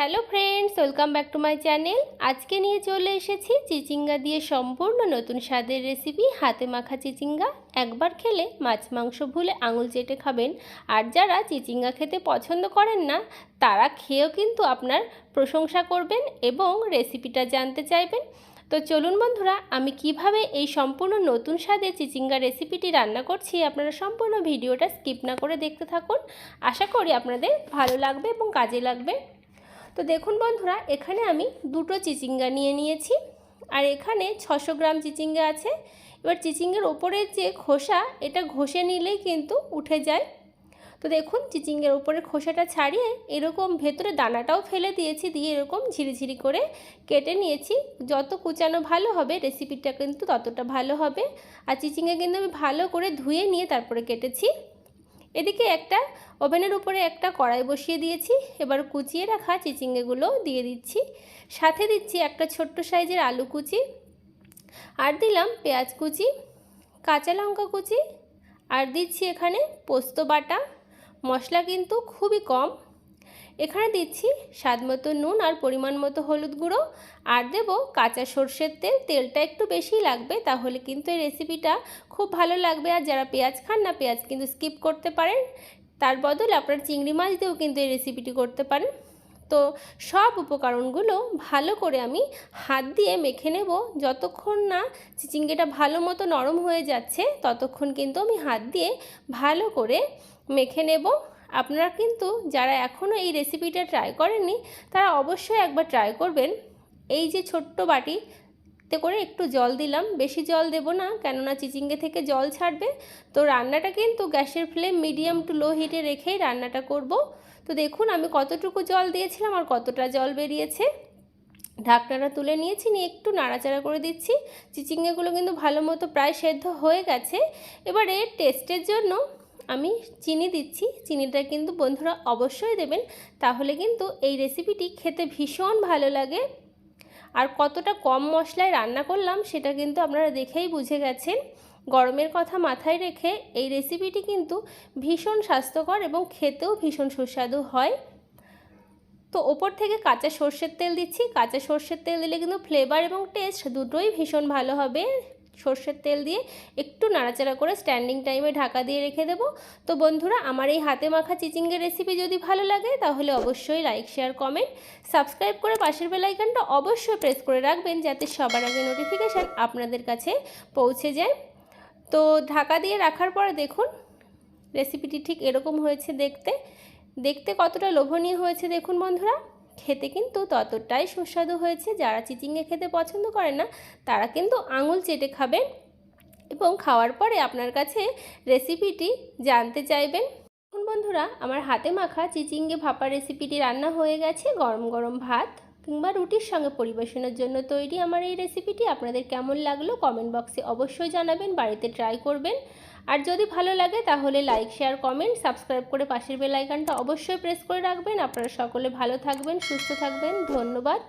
Hello friends, welcome back to my channel. আজকে নিয়ে চলে এসেছি চিচিঙ্গা দিয়ে সম্পূর্ণ নতুন স্বাদের রেসিপি, হাতে মাখা চিচিঙ্গা। একবার খেলে মাছ মাংস ভুলে আঙুল চেটে খাবেন। আর যারা চিচিঙ্গা খেতে পছন্দ করেন না, তারা খেয়েও কিন্তু আপনার প্রশংসা করবেন এবং রেসিপিটা জানতে চাইবেন। তো চলুন বন্ধুরা, আমি কীভাবে এই সম্পূর্ণ নতুন স্বাদে চিচিঙ্গা রেসিপিটি রান্না করছি আপনারা সম্পূর্ণ ভিডিওটা স্কিপ না করে দেখতে থাকুন। আশা করি আপনাদের ভালো লাগবে এবং কাজে লাগবে। তো দেখুন বন্ধুরা, এখানে আমি দুটো চিচিঙ্গা নিয়ে নিয়েছি। আর এখানে ছশো গ্রাম চিচিঙ্গা আছে। এবার চিচিঙ্গার ওপরের যে খোসা, এটা ঘষে নিলেই কিন্তু উঠে যায়। তো দেখুন, চিচিঙ্গের ওপরে খোসাটা ছাড়িয়ে এরকম ভেতরে দানাটাও ফেলে দিয়েছি, দিয়ে এরকম ঝিরিঝিরি করে কেটে নিয়েছি। যত কুচানো ভালো হবে রেসিপিটা কিন্তু ততটা ভালো হবে। আর চিচিঙ্গা কিন্তু আমি ভালো করে ধুয়ে নিয়ে তারপরে কেটেছি। এদিকে একটা ওভেনের উপরে একটা কড়াই বসিয়ে দিয়েছি, এবার কুচিয়ে রাখা চিচিঙ্গেগুলো দিয়ে দিচ্ছি। সাথে দিচ্ছি একটা ছোট্ট সাইজের আলু কুচি, আর দিলাম পেঁয়াজ কুচি, কাঁচা লঙ্কা কুচি, আর দিচ্ছি এখানে পোস্ত বাটা। মশলা কিন্তু খুবই কম এখানে দিচ্ছি স্বাদ মতো নুন আর পরিমাণ মতো হলুদ গুঁড়ো। আর দেবো কাঁচা সর্ষের তেল। তেলটা একটু বেশি লাগবে, তাহলে কিন্তু এই রেসিপিটা খুব ভালো লাগবে। আর যারা পেঁয়াজ খান না, পেঁয়াজ কিন্তু স্কিপ করতে পারেন। তার বদলে আপনার চিংড়ি মাছ দিয়েও কিন্তু এই রেসিপিটি করতে পারেন। তো সব উপকরণগুলো ভালো করে আমি হাত দিয়ে মেখে নেব। যতক্ষণ না চিচিঙ্গেটা ভালো মতো নরম হয়ে যাচ্ছে, ততক্ষণ কিন্তু আমি হাত দিয়ে ভালো করে মেখে নেব। আপনারা কিন্তু যারা এখনও এই রেসিপিটা ট্রাই করেননি, তারা অবশ্যই একবার ট্রাই করবেন। এই যে ছোট্ট বাটিতে করে একটু জল দিলাম। বেশি জল দেব না, কেননা চিচিঙ্গে থেকে জল ছাড়বে। তো রান্নাটা কিন্তু গ্যাসের ফ্লেম মিডিয়াম টু লো হিটে রেখেই রান্নাটা করব। তো দেখুন, আমি কতটুকু জল দিয়েছিলাম আর কতটা জল বেরিয়েছে। ঢাকনাটা তুলে নিয়েছি, নিয়ে একটু নাড়াচাড়া করে দিচ্ছি। চিচিঙ্গেগুলো কিন্তু ভালো মতো প্রায় সেদ্ধ হয়ে গেছে। এবারে টেস্টের জন্য আমি চিনি দিচ্ছি। চিনিটা কিন্তু বন্ধুরা অবশ্যই দেবেন। তাহলে কিন্তু এই রেসিপিটি খেতে ভীষণ ভালো লাগে। আর কতটা কম মশলায় রান্না করলাম সেটা কিন্তু আপনারা দেখেই বুঝে গেছেন। গরমের কথা মাথায় রেখে এই রেসিপিটি কিন্তু ভীষণ স্বাস্থ্যকর এবং খেতেও ভীষণ সুস্বাদু হয়। তো ওপর থেকে কাঁচা সর্ষের তেল দিচ্ছি। কাঁচা সর্ষের তেল দিলে কিন্তু ফ্লেভার এবং টেস্ট দুটোই ভীষণ ভালো হবে। সর্ষের তেল দিয়ে একটু নাড়াচাড়া করে স্ট্যান্ডিং টাইমে ঢাকা দিয়ে রেখে দেবো। তো বন্ধুরা, আমার এই হাতে মাখা চিচিঙ্গের রেসিপি যদি ভালো লাগে, তাহলে অবশ্যই লাইক শেয়ার কমেন্ট সাবস্ক্রাইব করে পাশের বেলাইকানটা অবশ্যই প্রেস করে রাখবেন, যাতে সবার আগে নোটিফিকেশান আপনাদের কাছে পৌঁছে যায়। তো ঢাকা দিয়ে রাখার পরে দেখুন রেসিপিটি ঠিক এরকম হয়েছে দেখতে। দেখতে কতটা লোভনীয় হয়েছে দেখুন বন্ধুরা। খেতে কিন্তু ততটাই সুস্বাদু হয়েছে। যারা চিচিঙ্গে খেতে পছন্দ করে না, তারা কিন্তু আঙুল চেটে খাবেন এবং খাওয়ার পরে আপনার কাছে রেসিপিটি জানতে চাইবেন। বন্ধুরা, আমার হাতে মাখা চিচিঙ্গে ভাপা রেসিপিটি রান্না হয়ে গেছে। গরম গরম ভাত। কিংবা রুটির সঙ্গে পরিবেশনের জন্য তৈরি আমার এই রেসিপিটি আপনাদের কেমন লাগল কমেন্ট বক্সে অবশ্যই জানাবেন, বাড়িতে ট্রাই করবেন। আর যদি ভালো লাগে তাহলে লাইক শেয়ার কমেন্ট সাবস্ক্রাইব করে পাশের বেল আইকনটা অবশ্যই প্রেস করে রাখবেন। আপনারা সকলে ভালো থাকবেন, সুস্থ থাকবেন। ধন্যবাদ।